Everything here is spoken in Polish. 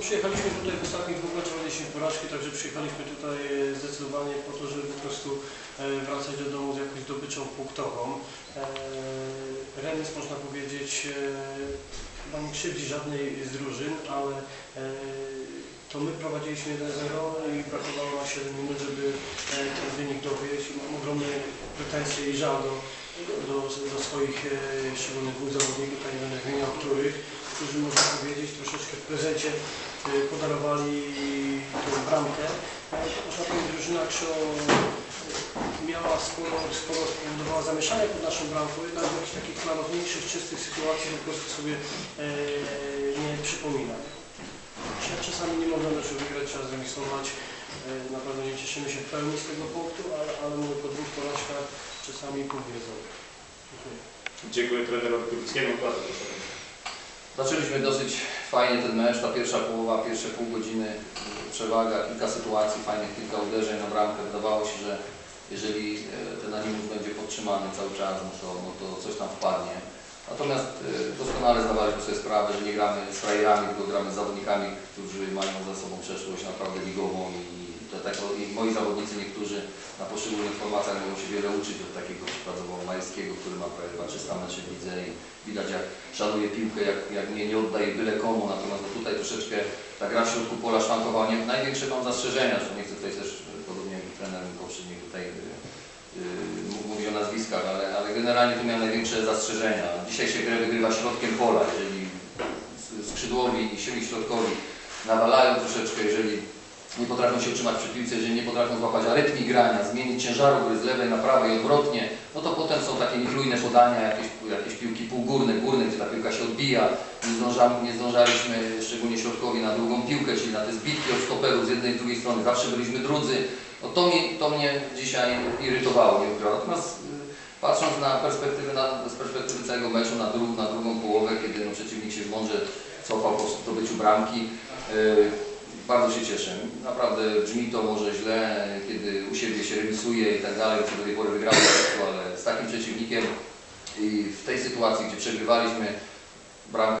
Przyjechaliśmy tutaj w ostatnich dwóch meczach odnieśliśmy porażki, także przyjechaliśmy tutaj e, zdecydowanie po to, żeby po prostu e, wracać do domu z jakąś zdobyczą punktową. E, Remis można powiedzieć chyba nie krzywdzi żadnej z drużyn, ale to my prowadziliśmy 1-0 i brakowało nam 7 minut, żeby ten wynik dowieść. Mam ogromne pretensje i żal do, do, do swoich szczególnych dwóch zawodników, tutaj nie będę wymieniał których, troszeczkę w prezencie e, podarowali tą bramkę. Można powiedzieć, drużyna Krzą miała sporo, sporo spowodowała zamieszania pod naszą bramką, jednak w jakichś takich klarowniejszych, czystych sytuacji po prostu sobie e, nie przypominam. Czas- Czasami nie można meczu wygrać, trzeba zremisować. E, Na pewno nie cieszymy się w pełni z tego punktu, ale, ale mówię po dwóch porażkach czasami pół. Dziękuję. Dziękuję trenerowi Kubickiemu. Bardzo proszę. Zaczęliśmy dosyć fajnie ten mecz, ta pierwsza połowa, pierwsze pół godziny, przewaga, kilka sytuacji, fajnych kilka uderzeń na bramkę. Wydawało się, że jeżeli e, ten animus będzie podtrzymany cały czas, no to, no to coś tam wpadnie. Natomiast e, doskonale zdawaliśmy sobie sprawę, że nie gramy z frajerami, tylko gramy z zawodnikami, którzy mają za sobą przeszłość naprawdę ligową i, to i moi zawodnicy niektórzy na poszczególnych formacjach mogą się wiele uczyć od takiego przykładowo Majskiego, który ma prawie 300 meczy w lidze i widać jak szanuje piłkę, jak, jak nie, nie oddaje byle komu, natomiast no tutaj troszeczkę ta gra w środku pola szwankowania. Największe mam zastrzeżenia, że nie chcę tutaj też, e, podobnie jak trener poprzedni tutaj yy, yy, mówi o nazwiskach, ale, ale generalnie tu miałem największe zastrzeżenia. Dzisiaj się grę wygrywa środkiem pola, jeżeli skrzydłowi i siły środkowi nawalają troszeczkę, jeżeli nie potrafią się utrzymać przy piłce, jeżeli nie potrafią złapać arytmii grania, zmienić ciężaru gry z lewej na prawej i odwrotnie, no to potem są takie niechlujne podania, jakieś, jakieś piłki półgórne, górne, gdzie ta piłka się odbija. Nie, zdążamy, nie zdążaliśmy, szczególnie środkowi, na drugą piłkę, czyli na te zbitki od stoperów z jednej i drugiej strony. Zawsze byliśmy drudzy. No to, mnie, to mnie dzisiaj irytowało, nie. Natomiast y, patrząc na perspektywę, na, z perspektywy całego meczu, na, dru, na drugą połowę, kiedy no, przeciwnik się mądrze cofał po zdobyciu bramki, y, bardzo się cieszę. Naprawdę brzmi to może źle, kiedy u siebie się remisuje i tak dalej, co do tej pory wszystko, ale z takim przeciwnikiem i w tej sytuacji, gdzie przegrywaliśmy bramkę